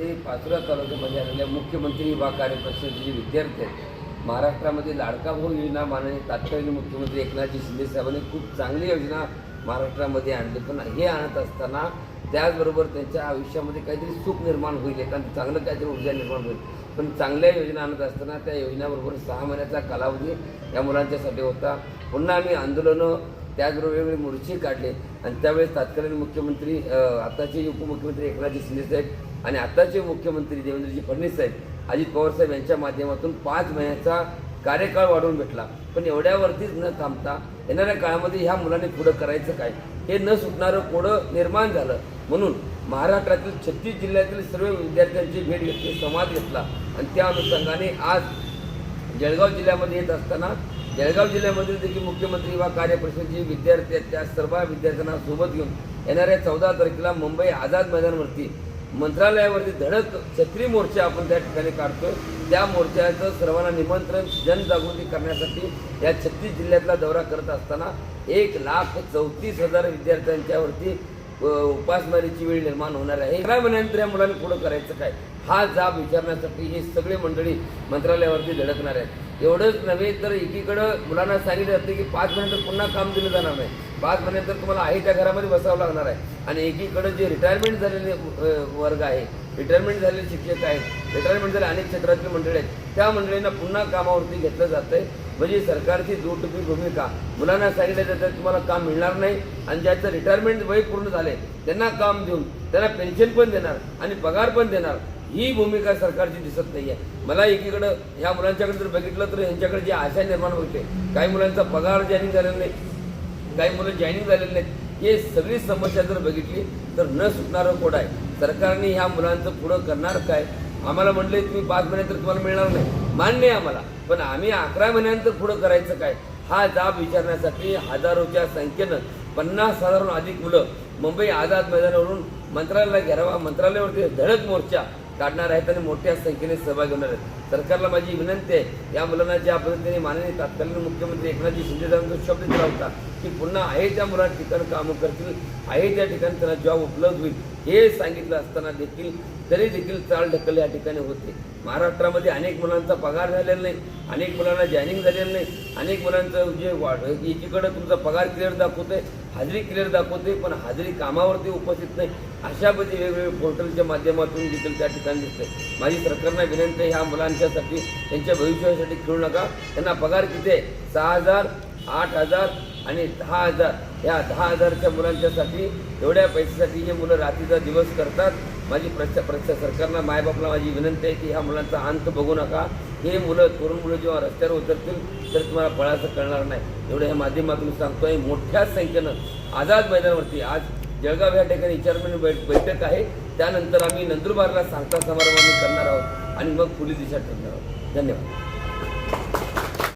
ते पाचोरा तालुक्यामध्ये आलेल्या मुख्यमंत्री विभाग कार्यपरिषदेचे जे विद्यार्थी आहेत. महाराष्ट्रामध्ये लाडका भाऊ योजना माननीय तात्कालीन मुख्यमंत्री एकनाथजी शिंदे साहेबांनी खूप चांगली योजना महाराष्ट्रामध्ये आणली. पण हे आणत असताना त्याचबरोबर त्यांच्या आयुष्यामध्ये काहीतरी सुख निर्माण होईल एखादं चांगलं काहीतरी ऊर्जा निर्माण होईल. पण चांगल्या योजना आणत असताना त्या योजनाबरोबर सहा महिन्याचा कालावधी या मुलांच्यासाठी होता. पुन्हा आम्ही आंदोलनं त्याचबरोबर वेगवेगळे मोर्चे काढले आणि त्यावेळेस तात्कालीन मुख्यमंत्री आताचे उपमुख्यमंत्री एकनाथजी शिंदे साहेब आणि आताचे मुख्यमंत्री देवेंद्रजी फडणवीस साहेब अजित पवार साहेब यांच्या माध्यमातून पाच महिन्याचा कार्यकाळ वाढवून भेटला. पण एवढ्यावरतीच न थांबता येणाऱ्या काळामध्ये ह्या मुलांनी पुढं करायचं काय? हे न सुटणारं कोडं निर्माण झालं. म्हणून महाराष्ट्रातील छत्तीस जिल्ह्यातील सर्व विद्यार्थ्यांची भेट घेतली संवाद घेतला आणि त्या अनुषंगाने आज जळगाव जिल्ह्यामध्ये येत असताना जळगाव जिल्ह्यामधील देखील मुख्यमंत्री युवा कार्यपरिषदेचे विद्यार्थी आहेत. त्या सर्व विद्यार्थ्यांना सोबत घेऊन येणाऱ्या चौदा तारखेला मुंबई आझाद मैदानवरती मंत्रालयावरती धडक छत्री मोर्चा आपण त्या ठिकाणी काढतोय. त्या मोर्चाचं सर्वांना निमंत्रण जनजागृती करण्यासाठी या छत्तीस जिल्ह्यातला दौरा करत असताना एक लाख चौतीस हजार विद्यार्थ्यांच्यावरती उपासमारीची वेळ निर्माण होणार आहे. काय महिन्यानंतर या मुलांनी पुढं करायचं काय? हा जाब विचारण्यासाठी हे सगळे मंडळी मंत्रालयावरती धडकणार आहेत. एवढंच नव्हे तर एकीकडं मुलांना सांगितलं जातं की पाच महिन्यानंतर पुन्हा काम दिलं जाणार नाही. पाच महिन्यानंतर तुम्हाला आहे त्या घरामध्ये बसावं लागणार आहे. आणि एकीकडं जे रिटायरमेंट झालेले वर्ग आहे रिटायरमेंट झालेले शिक्षक आहेत रिटायरमेंट झाले अनेक क्षेत्रातले मंडळी आहेत त्या मंडळींना पुन्हा कामावरती घेतलं जातं आहे म्हणजे सरकारची दुटुपी भूमिका. मुलांना सांगितलं जातं तुम्हाला काम मिळणार नाही आणि ज्याचं रिटायरमेंट वय पूर्ण झाले त्यांना काम देऊन त्यांना पेन्शन पण देणार आणि पगार पण देणार. ही भूमिका सरकारची दिसत नाही आहे मला एकीकडं ह्या मुलांच्याकडे जर बघितलं तर यांच्याकडे जी आशा निर्माण होते काही मुलांचा पगार जॉईनिंग झालेला नाही काही मुलं जॉईनिंग झालेले नाहीत हे सगळी समस्या जर बघितली तर न सुटणारं कोड आहे? सरकारने ह्या मुलांचं पुढं करणार काय? आम्हाला म्हणले तुम्ही पाच महिन्यानंतर तुम्हाला मिळणार नाही. मान्य आहे आम्हाला पण आम्ही अकरा महिन्यानंतर पुढं करायचं काय? हा जाब विचारण्यासाठी हजारोच्या संख्येनं पन्नास हजारहून अधिक मुलं मुंबई आझाद मैदानावरून मंत्रालयाला घेरावा मंत्रालयावरती धडक मोर्चा काढणार आहेत आणि मोठ्या संख्येने सहभागी होणार आहेत. सरकारला माझी विनंती आहे या मुलांना ज्या पद्धतीने माननीय तात्कालीन मुख्यमंत्री एकनाथजी शिंदे साहेबांचा शब्द दिला होता की पुन्हा आहे त्या मुलांना ठिकाण कामं करतील आहे त्या ठिकाणी त्यांना जॉब उपलब्ध होईल हे सांगितलं असताना देखील तरी देखील चाल ढकल या ठिकाणी होते. महाराष्ट्रामध्ये अनेक मुलांचा पगार झालेला नाही अनेक मुलांना जॉईनिंग झालेलं नाही अनेक मुलांचं जे वाढ एकीकडं तुमचा पगार क्लिअर दाखवतोय हाजरी क्लिअर दाखवते पण हाजरी कामावरती उपस्थित नाही अशा पद्धती वेगवेगळे पोर्टलच्या माध्यमातून देखील त्या ठिकाणी दिसते माझी सरकारना विनंती आहे ह्या भविष्यासाठी त्यांच्या भविष्यासाठी खेळू नका. त्यांना पगार किती आहे? सहा हजार आठ हजार आणि दहा हजार. या दहा हजारच्या मुलांच्यासाठी एवढ्या पैशासाठी हे मुलं रात्रीचा दिवस करतात माझी प्रश्न प्रश्न सरकारला मायबापला माझी विनंती आहे की ह्या मुलांचा अंत बघू नका. हे मुलं तरुण मुलं जेव्हा रस्त्यावर उतरतील तर तुम्हाला पळायचं कळणार नाही. एवढं ह्या माध्यमातून सांगतोय. मोठ्या संख्येनं आझाद मैदानावरती आज जळगाव या ठिकाणी विचारमंडळ बैठ बैठक आहे. त्यानंतर आम्ही नंदुरबारला सांगता समारंभ आम्ही करणार आहोत आणि मग पुढील दिशा ठरणार आहोत. धन्यवाद.